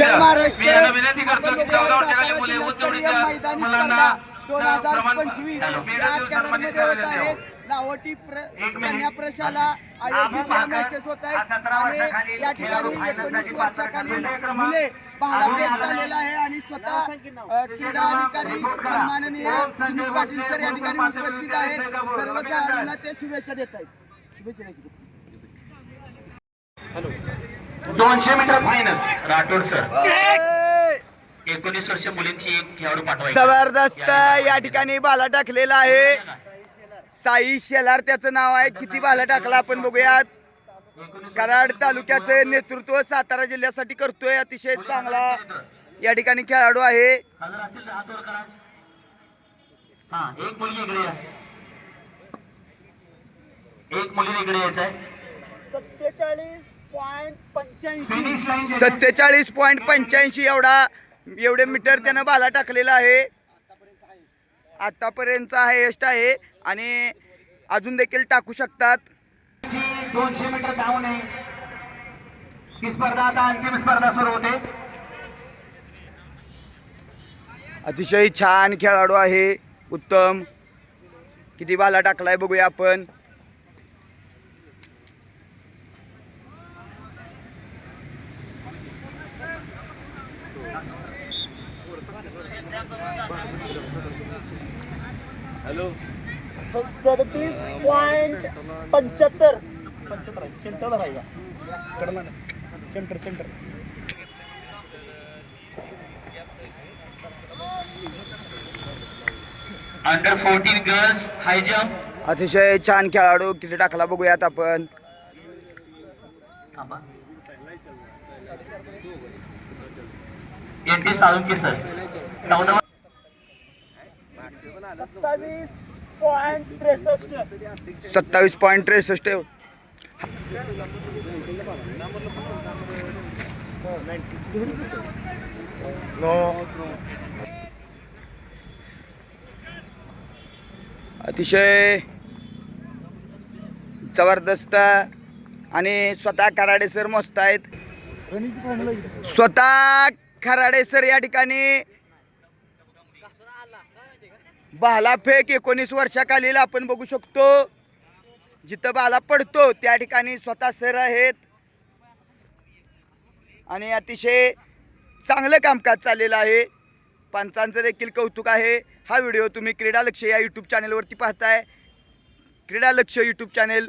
मी यांना विनंती करतो की चौदा सातारा मुले उंचवडीच्या मैदानी मुलांना दोन हजार पंचवीस हॅलो. या कराडमध्ये होत आहेत. कन्या प्रशाला आयोजित या आपण मॅचेस होत सतरा आहेत आणि या ठिकाणी एकोणीस वर्षाखालील. मुले. झालेला आहे आणि स्वतः क्रीडा अधिकारी सन्माननीय सुनील पाटील सर या ठिकाणी उपस्थित आहेत सर्व खेळाडूंना ते शुभेच्छा देत आहेत शुभेच्छा देत आहेत. दोनशे मीटर फायनल राठोड सर एकोणीस वर्ष मुलींची एक खेळाडू पाठवायची. जबरदस्त या ठिकाणी बाला टाकलेला आहे. साई शेलार त्याचं नाव आहे. किती बाला टाकला आपण बघूयात. कराड तालुक्याचे नेतृत्व सातारा जिल्ह्यासाठी करतोय. अतिशय चांगला या ठिकाणी खेळाडू आहे. हा एक मुलगी इकडे एक मुलीने इकडे यायचं आहे. सत्तेचाळीस. पॉईंट पंच्याऐंशी सत्तेचाळीस पॉईंट पंच्याऐंशी. एवढा एवढे मीटर त्यानं बाला टाकलेला आहे. आतापर्यंतचा हायेस्ट आहे आणि अजून देखील टाकू शकतात. दोनशे मीटर आहे. ही स्पर्धा आता अंतिम स्पर्धा सुरू होते. अतिशय छान खेळाडू आहे. उत्तम. किती बाला टाकलाय बघूया आपण. सदतीस पॉइंट पंच्याहत्तर. पंच्याहत्तर आहे. सेंटरला आहे का कडला नाही. Centre centre under fourteen girls high jump अतिशय छान खेळाडू किती टाकला बघूयात आपण. N T Salunke sir? नऊ नंबर सत्तावीस पॉइंट त्रेसष्ट. सत्तावीस पॉईंट त्रेसष्ट अतिशय जबरदस्त आणि स्वतः खराडे सर मस्त आहेत. स्वतः खराडे सर या ठिकाणी भाला फेक एकोणीस वर्षाखालील आपण बघू शकतो. जिथं भाला पडतो त्या ठिकाणी स्वतः सर आहेत. आणि अतिशय चांगलं कामकाज चाललेलं आहे. पंचांचं देखील कौतुक आहे. हा व्हिडिओ तुम्ही क्रीडा लक्ष या यूट्यूब चॅनलवरती पाहताय. Krida Laksh YouTube channel